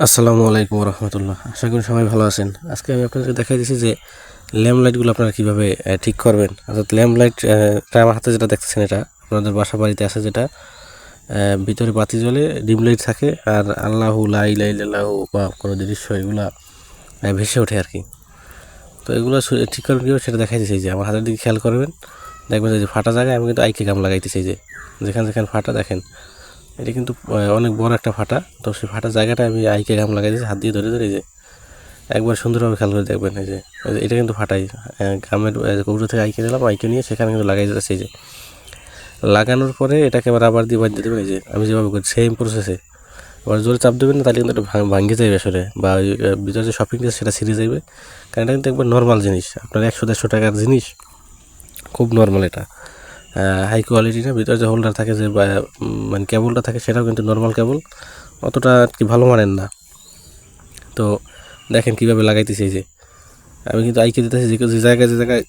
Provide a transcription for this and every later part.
আসসালামু আলাইকুম রহমতুল্লাহ। আশা করি সবাই ভালো আছেন। আজকে আমি আপনাদেরকে দেখাই দিচ্ছি যে ল্যাম্প লাইটগুলো আপনারা কীভাবে ঠিক করবেন। অর্থাৎ ল্যাম্প লাইট আমার হাতে যেটা দেখতেছেন এটা, আপনাদের বাসা বাড়িতে আছে যেটা ভিতরে বাতি জ্বলে ডিম লাইট থাকে আর আল্লাহু লাই লাহু বা কোনো দৃশ্য এগুলা ভেসে ওঠে আর কি। তো এগুলো ঠিক করবেন কীভাবে সেটা দেখাই দিচ্ছি যে, আমার হাতের দিকে খেয়াল করবেন। দেখবেন যে ফাটা জায়গায় আমি কিন্তু আইকে গাম লাগাইতেছি যে, যেখানে যেখানে ফাটা দেখেন। এটা কিন্তু অনেক বড় একটা ফাটা। তো সেই ফাটা জায়গাটা আমি আইকে গাম লাগাই দিয়েছি, হাত দিয়ে ধরে ধরে যে, একবার সুন্দরভাবে খেয়াল করে দেখবেন এই যে এটা কিন্তু ফাটাই। গামের কৌটো থেকে আইকে দিলাম আইকে নিয়ে সেখানে কিন্তু লাগাই যাচ্ছে এই যে। লাগানোর পরে এটাকে আবার আবার দিয়ে বাঁধিয়ে দেবেন এই যে, আমি যেভাবে করি সেম প্রসেসে এবার জোরে চাপ দেবেন না, তাহলে কিন্তু এটা ভাঙ- ভাঙে যাবে আসলে, বা ভিতরে যে শপিং সেটা ছিঁড়ে যাবে কারণ এটা কিন্তু একবার নর্মাল জিনিস। আপনার একশো দেড়শো টাকার জিনিস, খুব নর্মাল এটা। হাই কোয়ালিটি না ভিতরে যে হোল্ডার থাকে যে মানে কেবলটা থাকে, সেটাও কিন্তু নর্মাল কেবল অতটা আর কি ভালো মানেন না। তো দেখেন কীভাবে লাগাইতেছি যে। আমি কিন্তু আইকে দিতেছি, যে জায়গায় যে জায়গায়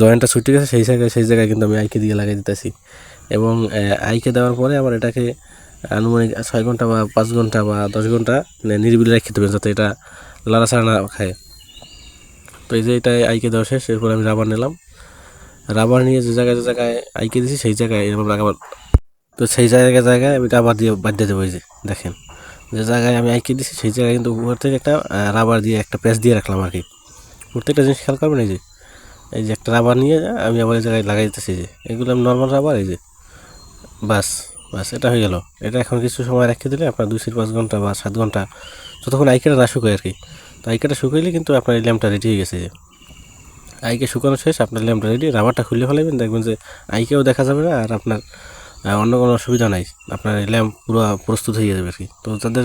জয়েন্টটা ছুটে গেছে, সেই জায়গায় সেই জায়গায় কিন্তু আমি আইকে দিয়ে লাগাই দিতেছি। এবং আইকে দেওয়ার পরে আবার এটাকে আনুমানিক ছয় ঘণ্টা বা পাঁচ ঘণ্টা বা দশ ঘণ্টা মানে নিরিবিলি রেখে দেবেন যাতে এটা লাড়াছাড়া না খায় তো এই যে এটা আইকে দেওয়া শেষ, এরপর আমি রাবার নিলাম। রাবার নিয়ে যে জায়গায় যে জায়গায় আইকে দিছি, সেই জায়গায় এরকম লাগাবার তো সেই জায়গায় জায়গায় আমি রাবার দিয়ে বাঁধিয়ে দেবো এই যে, দেখেন। যে জায়গায় আমি আইকে দিছি, সেই জায়গায় কিন্তু উপর থেকে একটা রাবার দিয়ে একটা প্যাচ দিয়ে রাখলাম আর কি। প্রত্যেকটা জিনিস খেয়াল করবেন এই যে। এই যে একটা রাবার নিয়ে আমি আবার এই জায়গায় লাগাই দিতেছি যে। এগুলো আমি নর্মাল রাবার এই যে। বাস বাস, এটা হয়ে গেল। এটা এখন কিছু সময় রেখে দিলে আপনার দুই থেকে পাঁচ ঘণ্টা বা সাত ঘণ্টা যতক্ষণ আইকেটা না শুকায় আর কি। তো আইকেটা শুকাইলে কিন্তু আপনার এই ল্যাম্পটা রেডি হয়ে গেছে যে। আইকে শুকানো শেষ, আপনার ল্যাম্পটা রেডি রাবারটা খুলে ফেলাবেন দেখবেন যে আইকেও দেখা যাবে না, আর আপনার অন্য কোনো অসুবিধা নাই। আপনার ল্যাম্প পুরো প্রস্তুত হয়ে যাবে আর কি। তো যাদের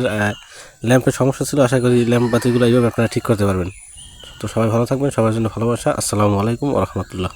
ল্যাম্পের সমস্যা ছিল, আশা করি ল্যাম্প বাতিগুলো এইভাবে আপনারা ঠিক করতে পারবেন। তো সবাই ভালো থাকবেন, সবার জন্য ভালোবাসা। আসসালামু আলাইকুম রহমতুল্লাহ।